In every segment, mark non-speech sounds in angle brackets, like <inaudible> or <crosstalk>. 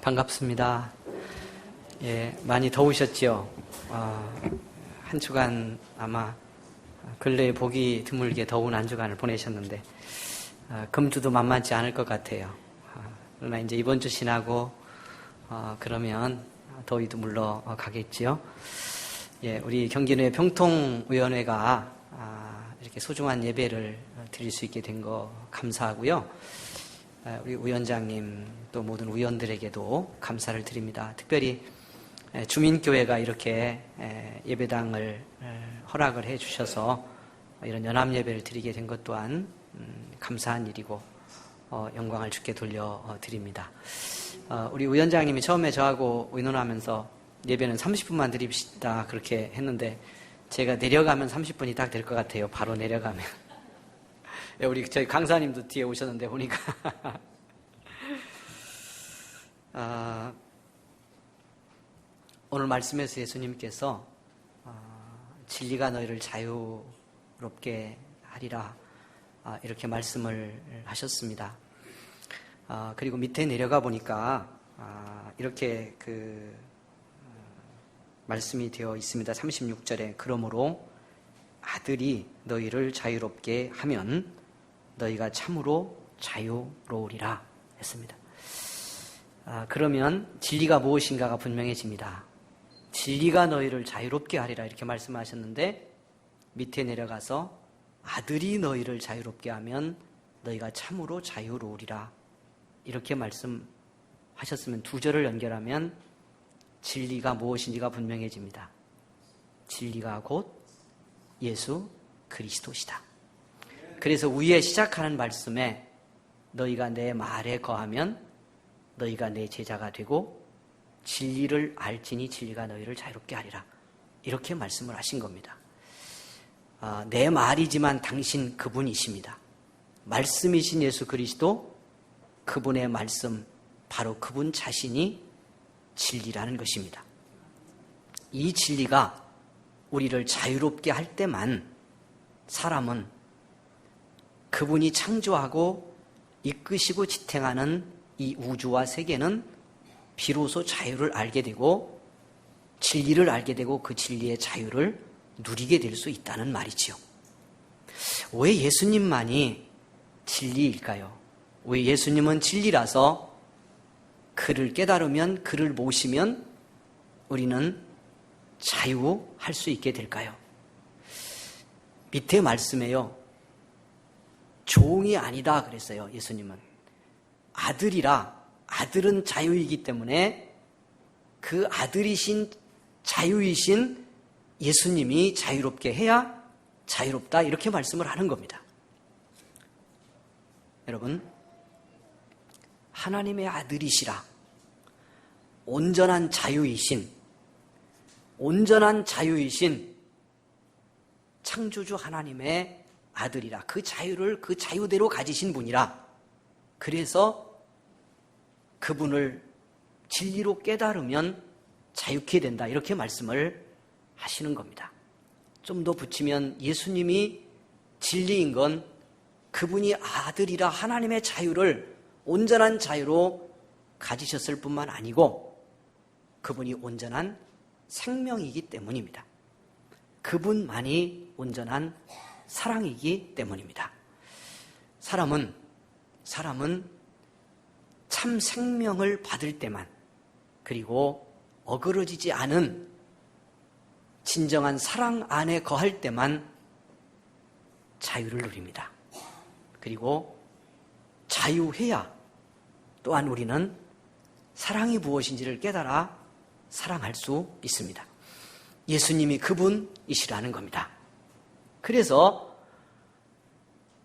반갑습니다. 예, 많이 더우셨죠? 어, 한 주간 아마 근래에 보기 드물게 더운 한 주간을 보내셨는데, 어, 금주도 만만치 않을 것 같아요. 어, 그러나 이제 이번 주 지나고, 어, 그러면 더위도 물러가겠지요. 예, 우리 경기도의 평통위원회가 아, 이렇게 소중한 예배를 드릴 수 있게 된 거 감사하고요. 아, 우리 위원장님 또 모든 위원들에게도 감사를 드립니다. 특별히 주민교회가 이렇게 예배당을 허락을 해 주셔서 이런 연합 예배를 드리게 된 것 또한 음, 감사한 일이고 어, 영광을 주께 돌려 드립니다. 어, 우리 위원장님이 처음에 저하고 의논하면서 예배는 30분만 드립시다 그렇게 했는데 제가 내려가면 30분이 딱 될 것 같아요. 바로 내려가면. <laughs> 예, 우리 저희 강사님도 뒤에 오셨는데 보니까 <laughs> 아, 오늘 말씀에서 예수님께서 아, 진리가 너희를 자유롭게 하리라 아, 이렇게 말씀을 하셨습니다. 아, 그리고 밑에 내려가 보니까 아, 이렇게 그 말씀이 되어 있습니다. 36절에 그러므로 아들이 너희를 자유롭게 하면 너희가 참으로 자유로우리라 했습니다. 아, 그러면 진리가 무엇인가가 분명해집니다. 진리가 너희를 자유롭게 하리라 이렇게 말씀하셨는데 밑에 내려가서 아들이 너희를 자유롭게 하면 너희가 참으로 자유로우리라 이렇게 말씀하셨으면 두 절을 연결하면 진리가 무엇인지가 분명해집니다. 진리가 곧 예수 그리스도시다. 그래서 위에 시작하는 말씀에 너희가 내 말에 거하면 너희가 내 제자가 되고 진리를 알지니 진리가 너희를 자유롭게 하리라. 이렇게 말씀을 하신 겁니다. 아, 내 말이지만 당신 그분이십니다. 말씀이신 예수 그리스도 그분의 말씀 바로 그분 자신이 진리라는 것입니다. 이 진리가 우리를 자유롭게 할 때만 사람은 그분이 창조하고 이끄시고 지탱하는 이 우주와 세계는 비로소 자유를 알게 되고 진리를 알게 되고 그 진리의 자유를 누리게 될 수 있다는 말이지요. 왜 예수님만이 진리일까요? 왜 예수님은 진리라서 그를 깨달으면 그를 모시면 우리는 자유할 수 있게 될까요? 밑에 말씀에요. 종이 아니다 그랬어요. 예수님은. 아들이라 아들은 자유이기 때문에 그 아들이신 자유이신 예수님이 자유롭게 해야 자유롭다 이렇게 말씀을 하는 겁니다. 여러분 하나님의 아들이시라. 온전한 자유이신 온전한 자유이신 창조주 하나님의 아들이라. 그 자유를 그 자유대로 가지신 분이라 그래서 그분을 진리로 깨달으면 자유케 된다 이렇게 말씀을 하시는 겁니다. 좀 더 붙이면 예수님이 진리인 건 그분이 아들이라 하나님의 자유를 온전한 자유로 가지셨을 뿐만 아니고 그분이 온전한 생명이기 때문입니다. 그분만이 온전한 사랑이기 때문입니다. 사람은 사람은 참 생명을 받을 때만 그리고 어그러지지 않은 진정한 사랑 안에 거할 때만 자유를 누립니다. 그리고 자유해야 또한 우리는 사랑이 무엇인지를 깨달아 사랑할 수 있습니다. 예수님이 그분이시라는 겁니다. 그래서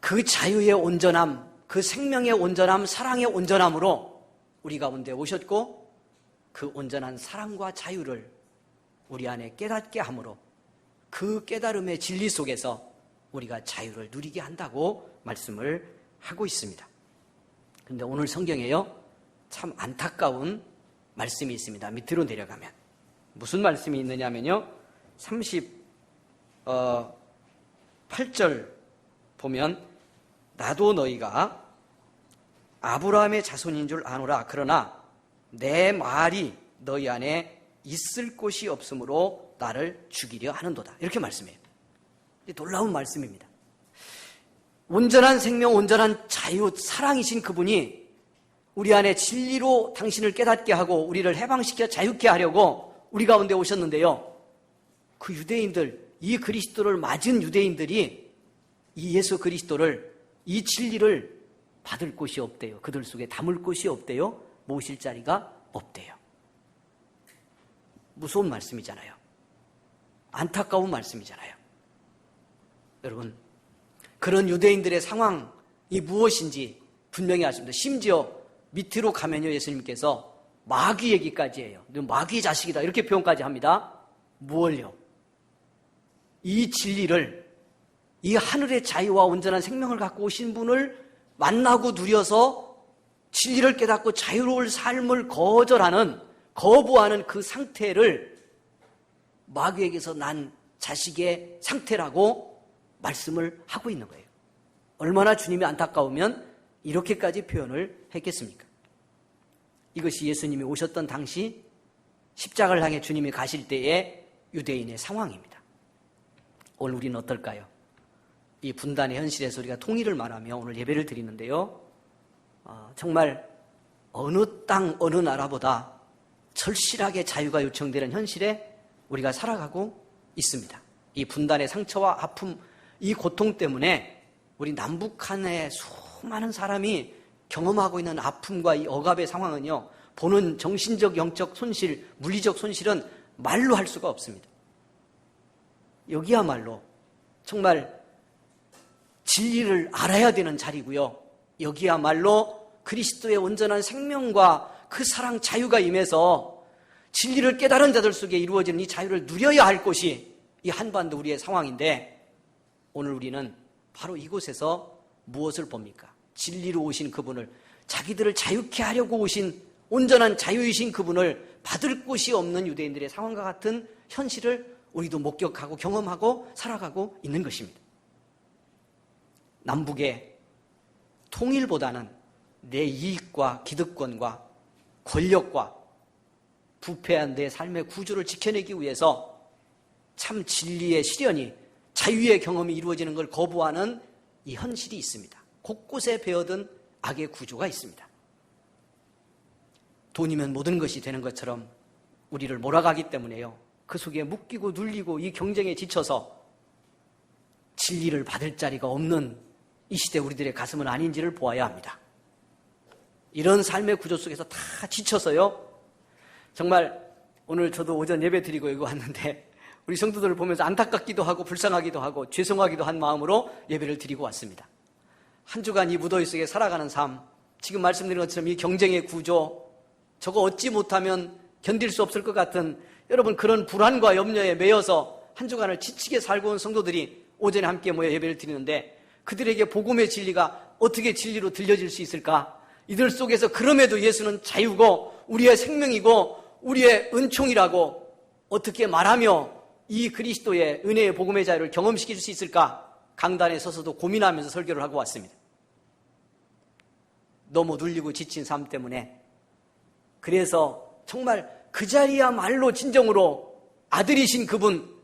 그 자유의 온전함, 그 생명의 온전함, 사랑의 온전함으로 우리 가운데 오셨고 그 온전한 사랑과 자유를 우리 안에 깨닫게 함으로 그 깨달음의 진리 속에서 우리가 자유를 누리게 한다고 말씀을 하고 있습니다. 그런데 오늘 성경에요, 참 안타까운 말씀이 있습니다. 밑으로 내려가면. 무슨 말씀이 있느냐면요, 38절 보면, 나도 너희가 아브라함의 자손인 줄 아노라. 그러나 내 말이 너희 안에 있을 곳이 없으므로 나를 죽이려 하는도다. 이렇게 말씀해요. 놀라운 말씀입니다. 온전한 생명, 온전한 자유, 사랑이신 그분이 우리 안에 진리로 당신을 깨닫게 하고 우리를 해방시켜 자유케 하려고 우리 가운데 오셨는데요. 그 유대인들, 이 그리스도를 맞은 유대인들이 이 예수 그리스도를, 이 진리를 받을 곳이 없대요. 그들 속에 담을 곳이 없대요. 모실 자리가 없대요. 무서운 말씀이잖아요. 안타까운 말씀이잖아요. 여러분, 그런 유대인들의 상황이 무엇인지 분명히 아십니다. 심지어 밑으로 가면요, 예수님께서 마귀 얘기까지 해요. 마귀 자식이다. 이렇게 표현까지 합니다. 무엇요? 이 진리를, 이 하늘의 자유와 온전한 생명을 갖고 오신 분을 만나고 누려서 진리를 깨닫고 자유로울 삶을 거절하는, 거부하는 그 상태를 마귀에게서 난 자식의 상태라고 말씀을 하고 있는 거예요. 얼마나 주님이 안타까우면 이렇게까지 표현을 했겠습니까? 이것이 예수님이 오셨던 당시 십자가를 향해 주님이 가실 때의 유대인의 상황입니다. 오늘 우리는 어떨까요? 이 분단의 현실에서 우리가 통일을 말하며 오늘 예배를 드리는데요. 어, 정말 어느 땅, 어느 나라보다 절실하게 자유가 요청되는 현실에 우리가 살아가고 있습니다. 이 분단의 상처와 아픔, 이 고통 때문에 우리 남북한의 수많은 사람이 경험하고 있는 아픔과 이 억압의 상황은요, 보는 정신적, 영적 손실, 물리적 손실은 말로 할 수가 없습니다. 여기야말로 정말 진리를 알아야 되는 자리고요. 여기야말로 그리스도의 온전한 생명과 그 사랑 자유가 임해서 진리를 깨달은 자들 속에 이루어지는 이 자유를 누려야 할 곳이 이 한반도 우리의 상황인데 오늘 우리는 바로 이곳에서 무엇을 봅니까? 진리로 오신 그분을 자기들을 자유케 하려고 오신 온전한 자유이신 그분을 받을 곳이 없는 유대인들의 상황과 같은 현실을 우리도 목격하고 경험하고 살아가고 있는 것입니다. 남북의 통일보다는 내 이익과 기득권과 권력과 부패한 내 삶의 구조를 지켜내기 위해서 참 진리의 실현이 자유의 경험이 이루어지는 걸 거부하는 이 현실이 있습니다. 곳곳에 배어든 악의 구조가 있습니다. 돈이면 모든 것이 되는 것처럼 우리를 몰아가기 때문에요. 그 속에 묶이고 눌리고 이 경쟁에 지쳐서 진리를 받을 자리가 없는 이 시대 우리들의 가슴은 아닌지를 보아야 합니다. 이런 삶의 구조 속에서 다 지쳐서요. 정말 오늘 저도 오전 예배 드리고 여기 왔는데 우리 성도들을 보면서 안타깝기도 하고 불쌍하기도 하고 죄송하기도 한 마음으로 예배를 드리고 왔습니다. 한 주간 이 무더위 속에 살아가는 삶, 지금 말씀드린 것처럼 이 경쟁의 구조, 저거 얻지 못하면 견딜 수 없을 것 같은 여러분 그런 불안과 염려에 매여서 한 주간을 지치게 살고 온 성도들이 오전에 함께 모여 예배를 드리는데 그들에게 복음의 진리가 어떻게 진리로 들려질 수 있을까? 이들 속에서 그럼에도 예수는 자유고 우리의 생명이고 우리의 은총이라고 어떻게 말하며 이 그리스도의 은혜의 복음의 자유를 경험시킬 수 있을까? 강단에 서서도 고민하면서 설교를 하고 왔습니다. 너무 눌리고 지친 삶 때문에 그래서 정말 그 자리야말로 진정으로 아들이신 그분,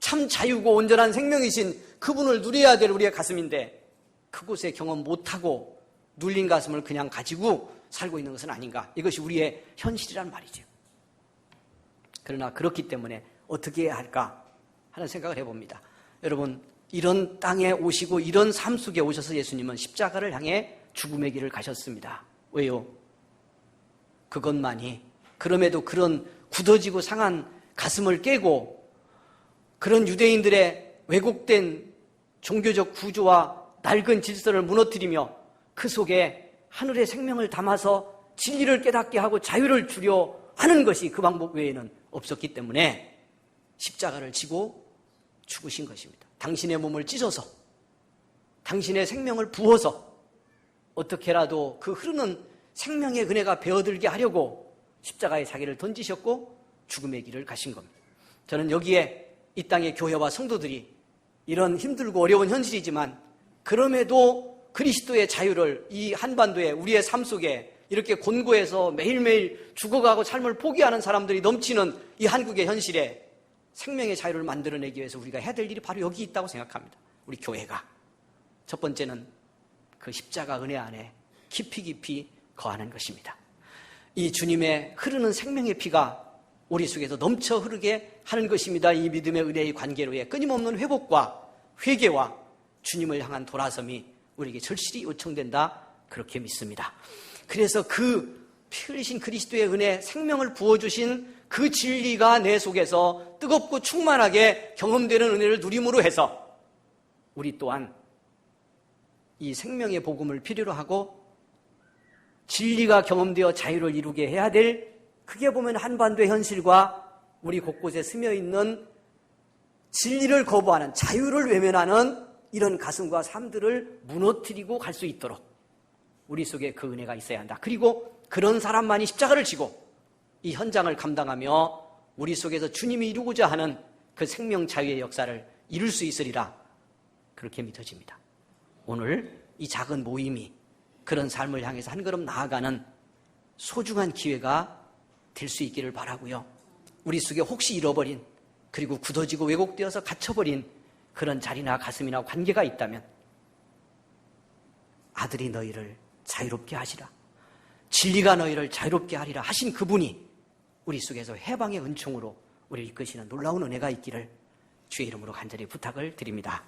참 자유고 온전한 생명이신 그분을 누려야 될 우리의 가슴인데 그곳에 경험 못하고 눌린 가슴을 그냥 가지고 살고 있는 것은 아닌가. 이것이 우리의 현실이란 말이죠. 그러나 그렇기 때문에 어떻게 해야 할까 하는 생각을 해봅니다. 여러분, 이런 땅에 오시고 이런 삶 속에 오셔서 예수님은 십자가를 향해 죽음의 길을 가셨습니다. 왜요? 그것만이 그럼에도 그런 굳어지고 상한 가슴을 깨고 그런 유대인들의 왜곡된 종교적 구조와 낡은 질서를 무너뜨리며 그 속에 하늘의 생명을 담아서 진리를 깨닫게 하고 자유를 주려 하는 것이 그 방법 외에는 없었기 때문에 십자가를 지고 죽으신 것입니다. 당신의 몸을 찢어서 당신의 생명을 부어서 어떻게라도 그 흐르는 생명의 은혜가 배어들게 하려고 십자가에 자기를 던지셨고 죽음의 길을 가신 겁니다. 저는 여기에 이 땅의 교회와 성도들이 이런 힘들고 어려운 현실이지만 그럼에도 그리스도의 자유를 이 한반도에 우리의 삶 속에 이렇게 곤고해서 매일매일 죽어가고 삶을 포기하는 사람들이 넘치는 이 한국의 현실에 생명의 자유를 만들어내기 위해서 우리가 해야 될 일이 바로 여기 있다고 생각합니다. 우리 교회가. 첫 번째는 그 십자가 은혜 안에 깊이 깊이 거하는 것입니다. 이 주님의 흐르는 생명의 피가 우리 속에서 넘쳐 흐르게 하는 것입니다. 이 믿음의 은혜의 관계로의 끊임없는 회복과 회개와 주님을 향한 돌아섬이 우리에게 절실히 요청된다. 그렇게 믿습니다. 그래서 그 피 흘리신 그리스도의 은혜, 생명을 부어주신 그 진리가 내 속에서 뜨겁고 충만하게 경험되는 은혜를 누림으로 해서 우리 또한 이 생명의 복음을 필요로 하고 진리가 경험되어 자유를 이루게 해야 될 크게 보면 한반도의 현실과 우리 곳곳에 스며 있는 진리를 거부하는 자유를 외면하는 이런 가슴과 삶들을 무너뜨리고 갈 수 있도록 우리 속에 그 은혜가 있어야 한다. 그리고 그런 사람만이 십자가를 지고 이 현장을 감당하며 우리 속에서 주님이 이루고자 하는 그 생명 자유의 역사를 이룰 수 있으리라. 그렇게 믿어집니다. 오늘 이 작은 모임이 그런 삶을 향해서 한 걸음 나아가는 소중한 기회가 될 수 있기를 바라고요. 우리 속에 혹시 잃어버린 그리고 굳어지고 왜곡되어서 갇혀버린 그런 자리나 가슴이나 관계가 있다면 아들이 너희를 자유롭게 하시라. 진리가 너희를 자유롭게 하리라 하신 그분이 우리 속에서 해방의 은총으로 우리를 이끄시는 놀라운 은혜가 있기를 주의 이름으로 간절히 부탁을 드립니다.